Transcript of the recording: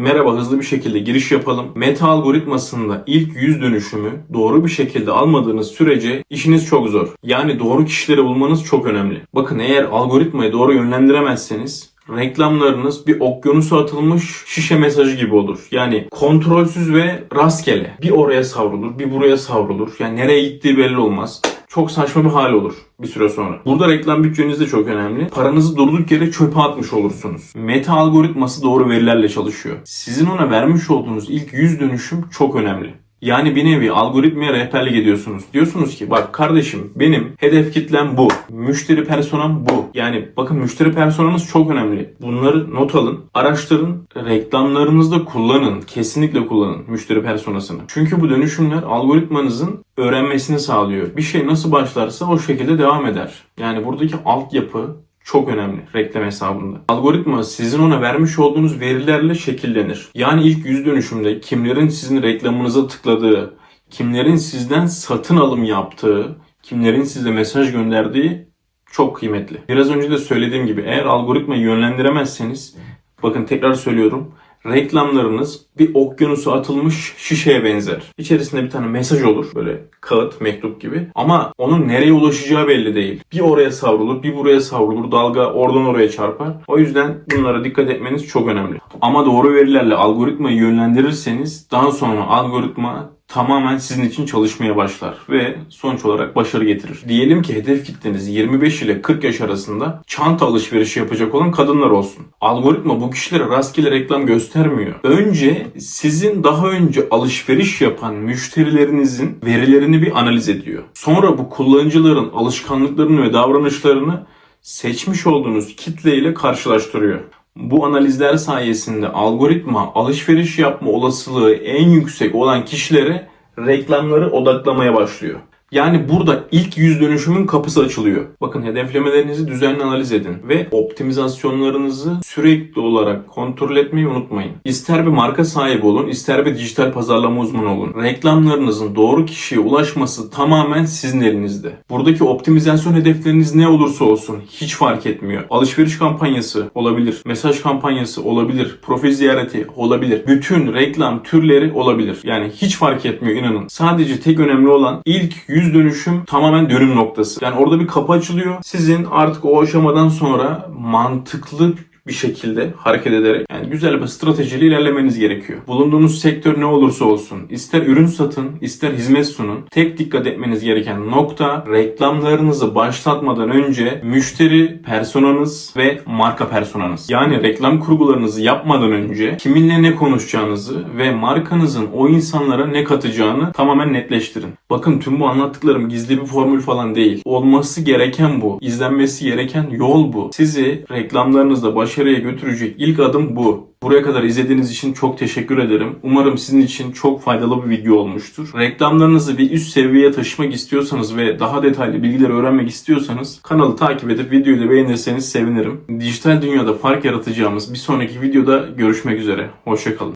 Merhaba hızlı bir şekilde giriş yapalım. Meta algoritmasında ilk yüz dönüşümü doğru bir şekilde almadığınız sürece işiniz çok zor. Yani doğru kişileri bulmanız çok önemli. Bakın eğer algoritmayı doğru yönlendiremezseniz reklamlarınız bir okyanusa atılmış şişe mesajı gibi olur. Yani kontrolsüz ve rastgele. Bir oraya savrulur, bir buraya savrulur. Yani nereye gittiği belli olmaz. Çok saçma bir hal olur bir süre sonra. Burada reklam bütçeniz de çok önemli. Paranızı durduk yere çöpe atmış olursunuz. Meta algoritması doğru verilerle çalışıyor. Sizin ona vermiş olduğunuz ilk yüz dönüşüm çok önemli. Yani bir nevi algoritmaya rehberlik ediyorsunuz. Diyorsunuz ki bak kardeşim benim hedef kitlem bu. Müşteri personam bu. Yani bakın müşteri personanız çok önemli. Bunları not alın, araştırın, reklamlarınızda kullanın. Kesinlikle kullanın müşteri personasını. Çünkü bu dönüşümler algoritmanızın öğrenmesini sağlıyor. Bir şey nasıl başlarsa o şekilde devam eder. Yani buradaki altyapı çok önemli reklam hesabında. Algoritma sizin ona vermiş olduğunuz verilerle şekillenir. Yani ilk yüz dönüşümde kimlerin sizin reklamınıza tıkladığı, kimlerin sizden satın alım yaptığı, kimlerin size mesaj gönderdiği çok kıymetli. Biraz önce de söylediğim gibi eğer algoritmayı yönlendiremezseniz bakın tekrar söylüyorum reklamlarınız bir okyanusa atılmış şişeye benzer. İçerisinde bir tane mesaj olur. Böyle kağıt, mektup gibi. Ama onun nereye ulaşacağı belli değil. Bir oraya savrulur, bir buraya savrulur. Dalga oradan oraya çarpar. O yüzden bunlara dikkat etmeniz çok önemli. Ama doğru verilerle algoritmayı yönlendirirseniz daha sonra algoritma tamamen sizin için çalışmaya başlar ve sonuç olarak başarı getirir. Diyelim ki hedef kitleniz 25 ile 40 yaş arasında çanta alışverişi yapacak olan kadınlar olsun. Algoritma bu kişilere rastgele reklam göstermiyor. Önce sizin daha önce alışveriş yapan müşterilerinizin verilerini bir analiz ediyor. Sonra bu kullanıcıların alışkanlıklarını ve davranışlarını seçmiş olduğunuz kitle ile karşılaştırıyor. Bu analizler sayesinde algoritma alışveriş yapma olasılığı en yüksek olan kişilere reklamları odaklamaya başlıyor. Yani burada ilk yüz dönüşümün kapısı açılıyor. Bakın hedeflemelerinizi düzenli analiz edin ve optimizasyonlarınızı sürekli olarak kontrol etmeyi unutmayın. İster bir marka sahibi olun, ister bir dijital pazarlama uzmanı olun. Reklamlarınızın doğru kişiye ulaşması tamamen sizin elinizde. Buradaki optimizasyon hedefleriniz ne olursa olsun hiç fark etmiyor. Alışveriş kampanyası olabilir, mesaj kampanyası olabilir, profil ziyareti olabilir. Bütün reklam türleri olabilir. Yani hiç fark etmiyor inanın. Sadece tek önemli olan ilk yüz dönüşüm tamamen dönüm noktası. Yani orada bir kapı açılıyor. Sizin artık o aşamadan sonra mantıklı bir şekilde hareket ederek yani güzel bir stratejiyle ilerlemeniz gerekiyor. Bulunduğunuz sektör ne olursa olsun, ister ürün satın, ister hizmet sunun. Tek dikkat etmeniz gereken nokta reklamlarınızı başlatmadan önce müşteri personanız ve marka personanız. Yani reklam kurgularınızı yapmadan önce kiminle ne konuşacağınızı ve markanızın o insanlara ne katacağını tamamen netleştirin. Bakın tüm bu anlattıklarım gizli bir formül falan değil. Olması gereken bu. İzlenmesi gereken yol bu. Sizi reklamlarınızda başarıya götürecek ilk adım bu. Buraya kadar izlediğiniz için çok teşekkür ederim. Umarım sizin için çok faydalı bir video olmuştur. Reklamlarınızı bir üst seviyeye taşımak istiyorsanız ve daha detaylı bilgileri öğrenmek istiyorsanız kanalı takip edip videoyu da beğenirseniz sevinirim. Dijital dünyada fark yaratacağımız bir sonraki videoda görüşmek üzere. Hoşçakalın.